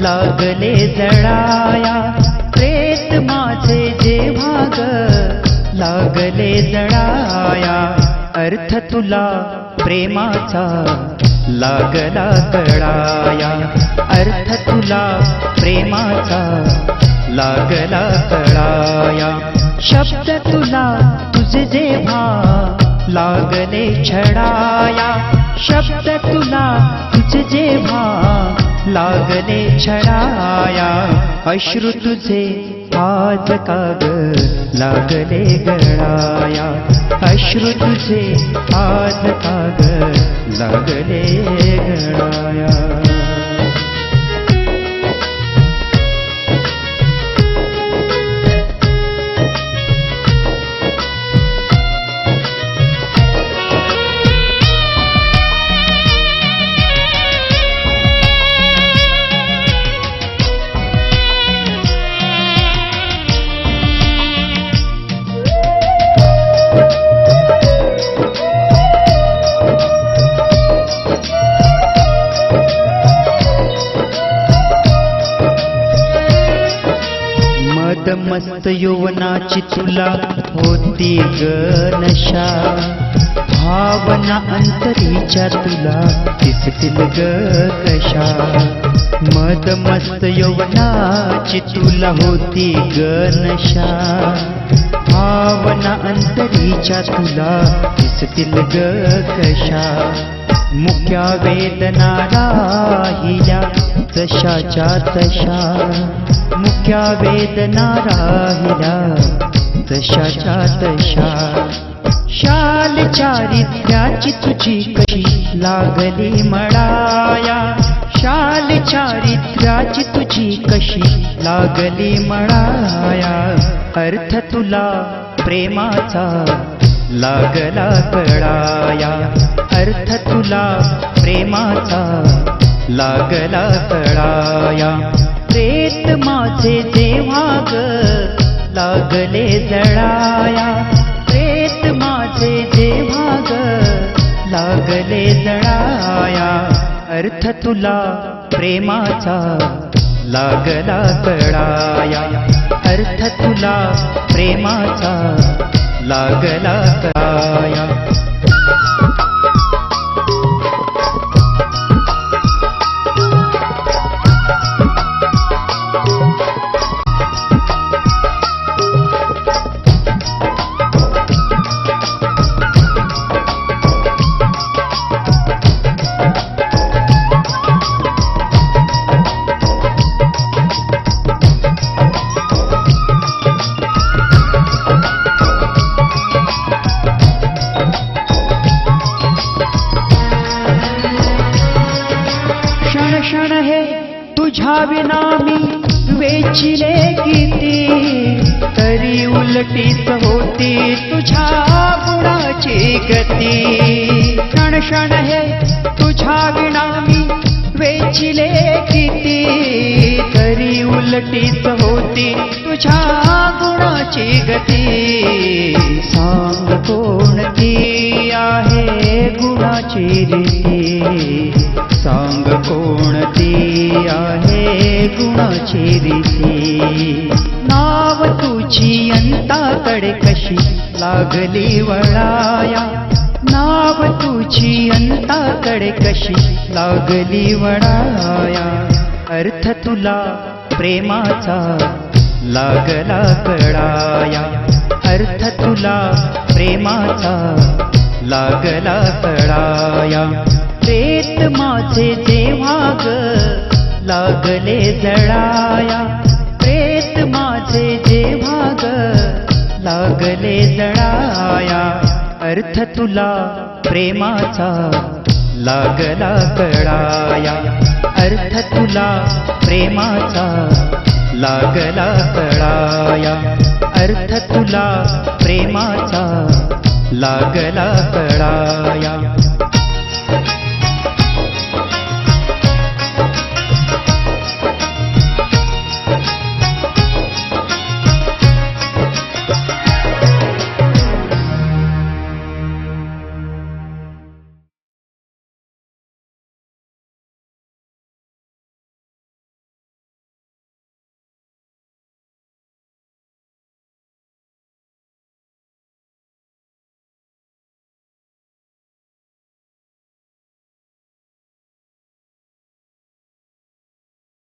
लागले जळाया प्रेत माझे जेव्हा ग लागले जळाया अर्थ तुला प्रेमाचा लागला कळाया अर्थ तुला प्रेमाचा लागला कळाया शब्द तुला तुझे जेव्हा लागले छडाया. शब्द तुला तुझे जेव्हा लागले छडाया अश्रू तुझे आज काग लागले गळाया. अश्रू तुझे आज काग लागले गळाया. मस्त यौवनाची तुला होती ग नशा. भावना अंतरीच्या तुला दिसतील ग कशा. मद मस्त यौवनाची तुला होती ग नशा. भावना अंतरीच्या तुला दिसतील ग कशा. मुख्या वेदना राहिल्या तशाच्या तशा मुख्या वेदना राहिल्या. तशाच्या तशा शाल चारित्र्याची तुझी कशी लागली मळाया. शाल चारित्र्याची तुझी कशी लागली मळाया. अर्थ तुला प्रेमाचा लागला कळाया. अर्थ तुला प्रेमाचा लागला तळाया. प्रेत माझे जेव्हा ग लागले जळाया. प्रेत माझे जेव्हा ग लागले जळाया. अर्थ तुला प्रेमाचा लागला तळाया. अर्थ तुला प्रेमाचा लागला तळाया. क्षण हे तुझ्या विना मी वेचिले किती? तरी उलटीच होती तुझ्या गुणाची गती. क्षण क्षण हे तुझ्या विना मी वेचिले किती? तरी उलटीच होती तुझ्या गुणाची गती. सांग कोणती आहे गुणाची रीती? सांग कोणती आहे गुणाची रीती? नाव तुझी अंताकडे कशी लागली वळाया? नाव तुझी अंताकडे कशी लागली वळाया? अर्थ तुला प्रेमाचा लागला कळाया. अर्थ तुला प्रेमाचा लागला कळाया. प्रेत माझे जेव्हा ग लागले जळाया. प्रेत माझे जेव्हा ग लागले जळाया. अर्थ तुला प्रेमाचा लागला कळाया. अर्थ तुला प्रेमाचा लागला कळाया. अर्थ तुला प्रेमाचा लागला कळाया.